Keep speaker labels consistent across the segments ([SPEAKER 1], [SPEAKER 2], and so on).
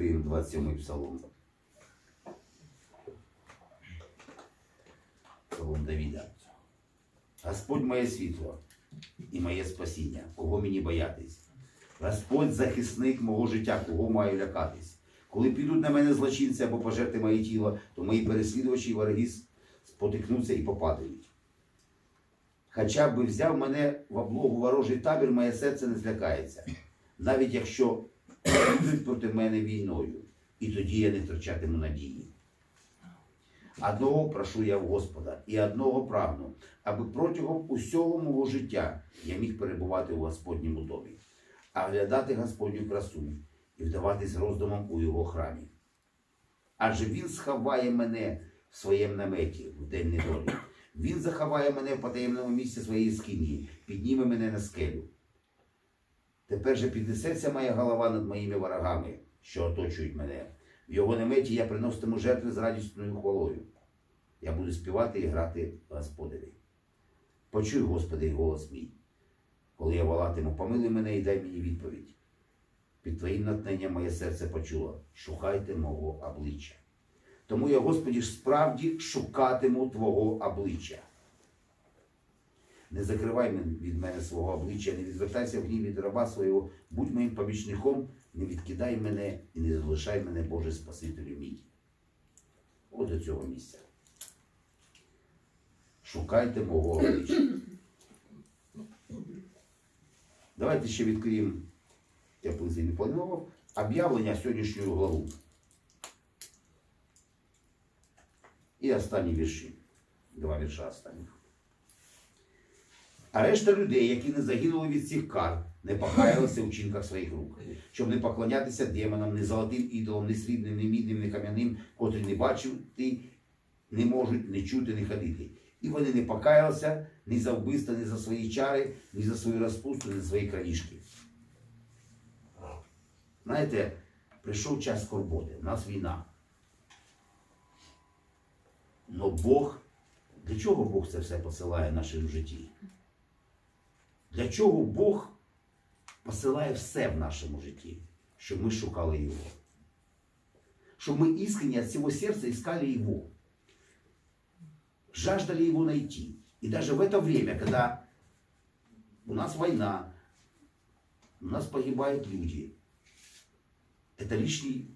[SPEAKER 1] відкриємо 27-й псалом. Псалом Давіда. Господь моє світло і моє спасіння, кого мені боятись. Господь захисник мого життя, кого маю лякатись. Коли підуть на мене злочинці або пожерти моє тіло, то мої переслідувачі і вороги спотикнуться і попадають. Хоча б взяв мене в облогу ворожий табір, моє серце не злякається, навіть якщо будуть проти мене війною, і тоді я не втрачатиму надії. Одного прошу я в Господа, і одного прагну, аби протягом усього мого життя я міг перебувати у Господньому домі, а глядати Господню красу і вдаватись роздумом у його храмі. Адже він сховає мене в своєму наметі в день недолі. Він заховає мене в потаємному місці своєї скині, підніме мене на скелю. Тепер же піднесеться моя голова над моїми ворогами, що оточують мене. В його наметі я приноситиму жертви з радісною хвалою. Я буду співати і грати Господеві. Почуй, Господи, голос мій, коли я волатиму, помилуй мене і дай мені відповідь. Під Твоїм натхненням моє серце почуло, шукайте мого обличчя. Тому я, Господі, справді шукатиму Твого обличчя. Не закривай від мене свого обличчя, не відвертайся в гнів від раба свого, будь моїм помічником, не відкидай мене і не залишай мене, Боже Спасителю мій. От до цього місця. Шукайте мого обличчя. Давайте ще відкриємо, я близько не планував, об'явлення сьогоднішньої главу. І останні вірші. Два вірша останніх. А решта людей, які не загинули від цих кар, не покаялися в чинках своїх рук, щоб не поклонятися демонам, ні золотим ідолам, ні срібним, ні мідним, ні кам'яним, котрі не бачити, не можуть не чути, не ходити. І вони не покаялися ні за вбивство, ні за свої чари, ні за свою розпусту, ні за свої крадіжки. Знаєте, прийшов час скорботи, у нас війна. Но Бог, для чого Бог це все посилає в нашому житті? Для чого Бог посилає все в нашому житті, щоб ми шукали Його? Щоб мы искренне от всего сердца искали Его. Жаждали Его найти. И даже в это время, когда у нас война, у нас погибают люди, это лишний,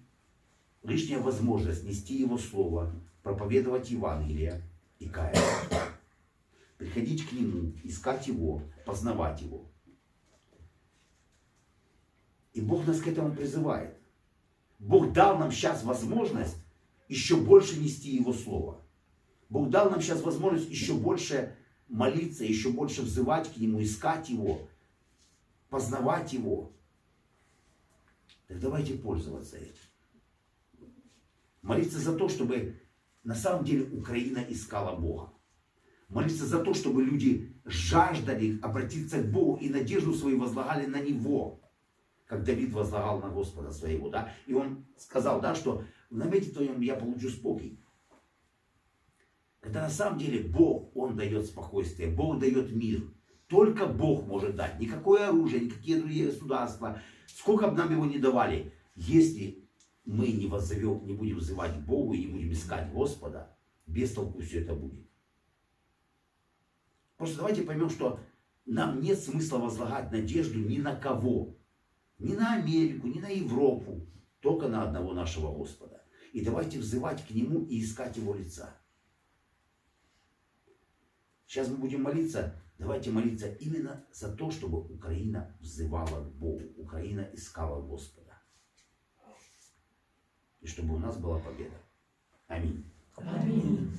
[SPEAKER 1] лишняя возможность нести Его Слово, проповедовать Евангелие и каяться. Приходить к Нему, искать Его, познавать Его. И Бог нас к этому призывает. Бог дал нам сейчас возможность еще больше нести Его Слово. Бог дал нам сейчас возможность еще больше молиться, еще больше взывать к Нему, искать Его, познавать Его. Так давайте пользоваться этим. Молиться за то, чтобы на самом деле Украина искала Бога. Молиться за то, чтобы люди жаждали обратиться к Богу и надежду свою возлагали на Него, как Давид возлагал на Господа своего. Да? И он сказал, да, что в намете твоем я получу спокой. Когда на самом деле Бог, Он дает спокойствие, Бог дает мир. Только Бог может дать. Никакое оружие, никакие другие государства. Сколько бы нам его не давали, если мы не, воззовем, не будем взывать Богу и не будем искать Господа, без толку все это будет. Просто давайте поймем, что нам нет смысла возлагать надежду ни на кого. Ни на Америку, ни на Европу. Только на одного нашего Господа. И давайте взывать к Нему и искать Его лица. Сейчас мы будем молиться. Давайте молиться именно за то, чтобы Украина взывала к Богу. Украина искала Господа. И чтобы у нас была победа. Аминь.
[SPEAKER 2] Амінь.